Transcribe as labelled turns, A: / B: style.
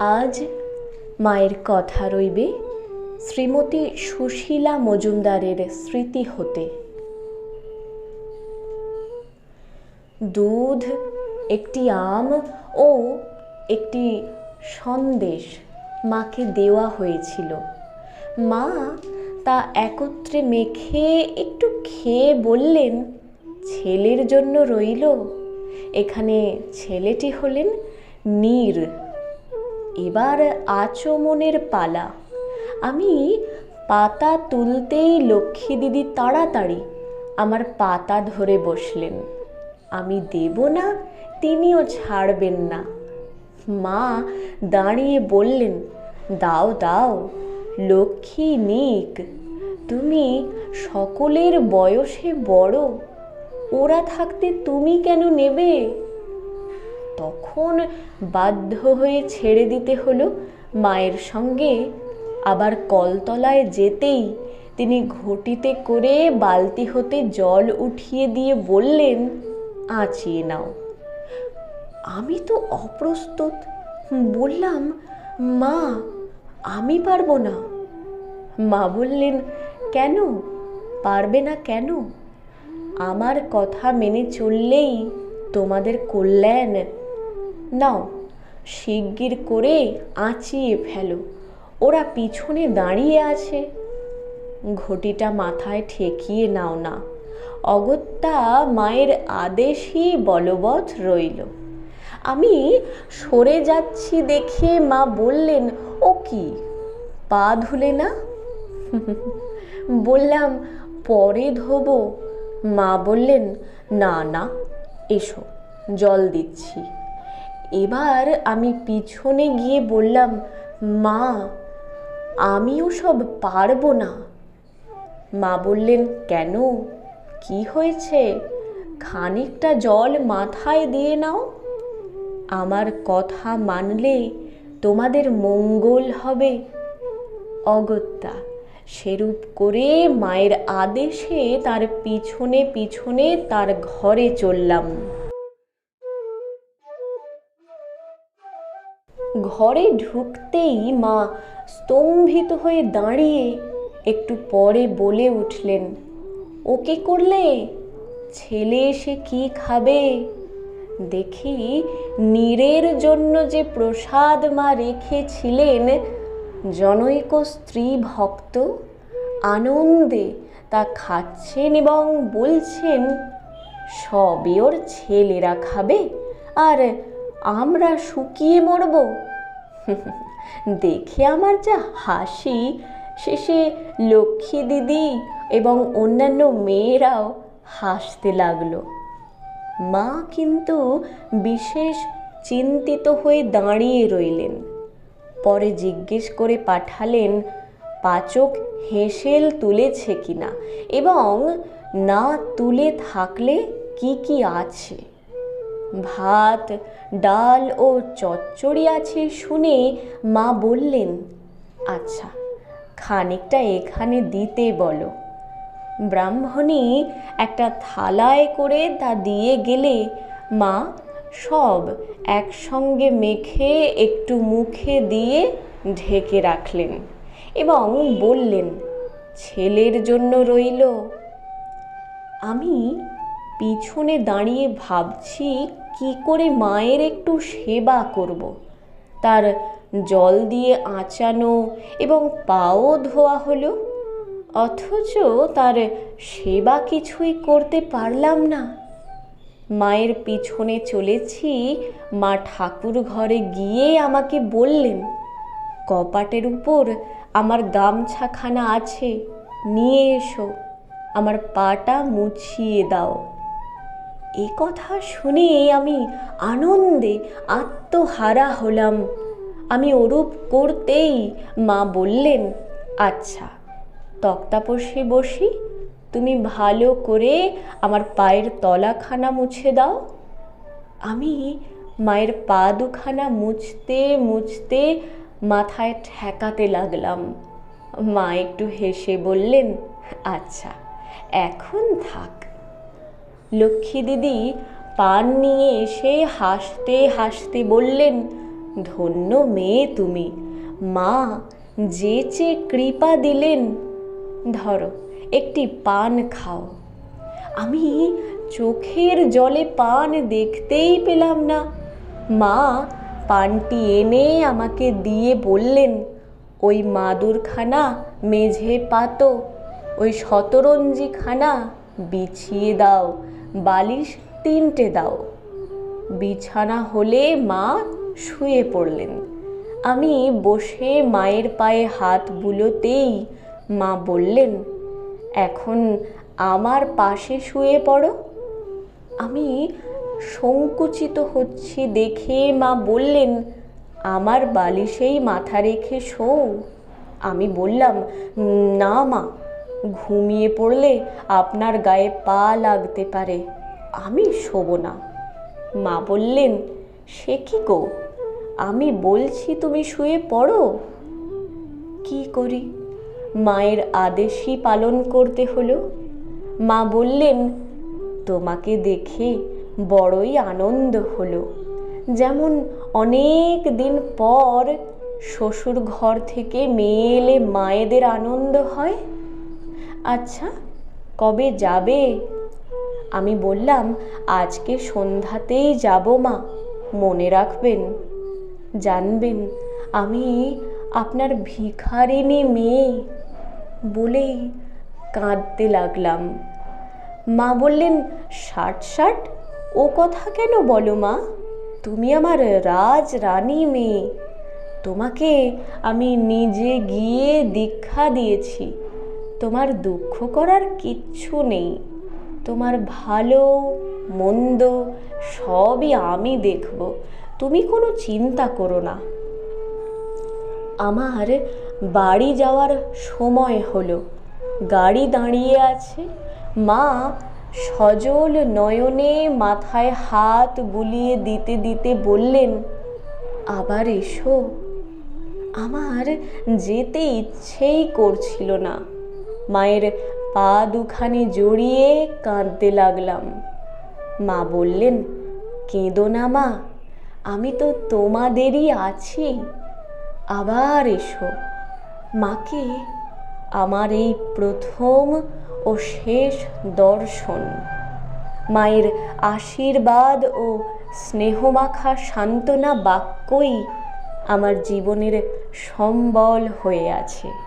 A: আজ মায়ের কথা রইবে শ্রীমতী সুশীলা মজুমদারের স্মৃতি হতে। দুধ, একটি আম ও একটি সন্দেশ মাকে দেওয়া হয়েছিল। মা তা একত্রে মেখে একটু খেয়ে বললেন, ছেলের জন্য রইল। এখানে ছেলেটি হলেন নীর। এবার আচমনের পালা। আমি পাতা তুলতেই লক্ষ্মী দিদি তাড়াতাড়ি আমার পাতা ধরে বসলেন। আমি দেব না, তিনিও ছাড়বেন না। মা দাঁড়িয়ে বললেন, দাও দাও, লক্ষ্মী নিক, তুমি সকলের বয়সে বড়, ওরা থাকতে তুমি কেন নেবে? তখন বাধ্য হয়ে ছেড়ে দিতে হলো। মায়ের সঙ্গে আবার কলতলায় যেতেই তিনি ঘটিতে করে বালতি হতে জল উঠিয়ে দিয়ে বললেন, আঁচিয়ে নাও। আমি তো অপ্রস্তুত। বললাম, মা, আমি পারব না। মা বললেন, কেন? পারবে না কেন? আমার কথা মেনে চললেই তোমাদের কল্যাণ নাও। শিগগির করে আঁচিয়ে ফেলো। ওরা পিছনে দাঁড়িয়ে আছে। ঘটিটা মাথায় ঠেকিয়ে নাও না। অগত্যা মায়ের আদেশই বলবৎ রইল। আমি সরে যাচ্ছি দেখে মা বললেন, ও কি? পা ধুলে না? বললাম, পরে ধোবো। মা বললেন, না না, এসো, জল দিচ্ছি। এবার আমি পিছনে গিয়ে বললাম, মা, আমিও সব পারব না। মা বললেন, কেন? কি হয়েছে? খানিকটা জল মাথায় দিয়ে নাও। আমার কথা মানলে তোমাদের মঙ্গল হবে। অগত্যা, সেরূপ করে মায়ের আদেশে তার পিছনে পিছনে তার ঘরে চললাম। ঘরে ঢুকতেই মা স্তম্ভিত হয়ে দাঁড়িয়ে একটু পরে বলে উঠলেন ওকে করলে? ছেলে এসে কি খাবে? দেখি নীরের জন্য যে প্রসাদ মা রেখেছিলেন, জনৈক স্ত্রী ভক্ত আনন্দে তা খাচ্ছেন এবং বলছেন, সবে ওর ছেলেরা খাবে, আর আমরা শুকিয়ে মরব। দেখে আমার যা হাসি, শেষে লক্ষ্মী দিদি এবং অন্যান্য মেয়েরাও হাসতে লাগল। মা কিন্তু বিশেষ চিন্তিত হয়ে দাঁড়িয়ে রইলেন। পরে জিজ্ঞেস করে পাঠালেন, পাচক হেসেল তুলেছে কিনা এবং না তুলে থাকলে কি কি আছে? ভাত, ডাল ও চচ্চড়ি আছে শুনে মা বললেন আচ্ছা খানিকটা এখানে দিতে বলো। ব্রাহ্মণী একটা থালায় করে তা দিয়ে গেলে মা সব একসঙ্গে মেখে একটু মুখে দিয়ে ঢেকে রাখলেন এবং বললেন, ছেলের জন্য রইল। আমি পিছনে দাঁড়িয়ে ভাবছি, কি করে মায়ের একটু সেবা করব। তার জল দিয়ে আঁচানো এবং পাও ধোয়া হলো। অথচ তার সেবা কিছুই করতে পারলাম না। মায়ের পিছনে চলেছি, মা ঠাকুর ঘরে গিয়ে আমাকে বললেন, কপাটের উপর আমার গামছাখানা আছে, নিয়ে এসো। আমার পাটা মুছিয়ে দাও। এ কথা শুনে আমি আনন্দে আত্মহারা হলাম। আমি ওরূপ করতেই মা বললেন আচ্ছা তক্তাপোষে বসি, তুমি ভালো করে আমার পায়ের তলাখানা মুছে দাও। আমি মায়ের পা দুখানা মুছতে মুছতে মাথায় ঠেকাতে লাগলাম। মা একটু হেসে বললেন আচ্ছা এখন থাক লক্ষ্মী দিদি পান নিয়ে এসে হাসতে হাসতে বললেন, ধন্য মেয়ে তুমি। মা যে চেয়ে কৃপা দিলেন, ধরো একটি পান খাও। আমি চোখের জলে পান দেখতেই পেলাম না। মা পানটি এনে আমাকে দিয়ে বললেন, ওই মাদুরখানা মেঝে পাতো, ওই শতরঞ্জিখানা বিছিয়ে দাও বালিশ তিনটে দাও। বিছানা হলে মা শুয়ে পড়লেন। আমি বসে মায়ের পায়ে হাত বুলোতেই মা বললেন, এখন আমার পাশে শুয়ে পড়ো। আমি সংকুচিত হচ্ছি দেখে মা বললেন, আমার বালিশেই মাথা রেখে শো। আমি বললাম না মা। ঘুমিয়ে পড়লে আপনার গায়ে পা লাগতে পারে। আমি শোবো না। মা বললেন, সে কি গো? আমি বলছি তুমি শুয়ে পড়ো? কি করি? মায়ের আদেশই পালন করতে হলো। মা বললেন, তোমাকে দেখে বড়ই আনন্দ হলো। যেমন অনেক দিন পর শ্বশুর ঘর থেকে মেয়ে এলে মায়েদের আনন্দ হয় আচ্ছা কবে যাবে? আমি বললাম, আজকে সন্ধ্যাতেই যাব মা, মনে রাখবেন। জানবেন, আমি আপনার ভিখারিনী মেয়ে বলেই কাঁদতে লাগলাম। মা বললেন, ষাট ষাট? ও কথা কেন বলো মা? তুমি আমার রাজ রানী মেয়ে। তোমাকে আমি নিজে গিয়ে দীক্ষা দিয়েছি। তোমার দুঃখ করার কিচ্ছু নেই। তোমার ভালো, মন্দ সবই আমি দেখব। তুমি কোনো চিন্তা করো না। আমার বাড়ি যাওয়ার সময় হলো। গাড়ি দাঁড়িয়ে আছে। মা সজল নয়নে মাথায় হাত বুলিয়ে দিতে দিতে বললেন, আবার এসো। আমার যেতে ইচ্ছেই করছিল না। মায়ের পা দুখানি জড়িয়ে কাঁদতে লাগলাম। মা বললেন, কেঁদো না মা, আমি তো তোমাদেরই আছি। আবার এসো। মাকে আমার এই প্রথম ও শেষ দর্শন। মায়ের আশীর্বাদ ও স্নেহমাখা সান্ত্বনা বাক্যই আমার জীবনের সম্বল হয়ে আছে।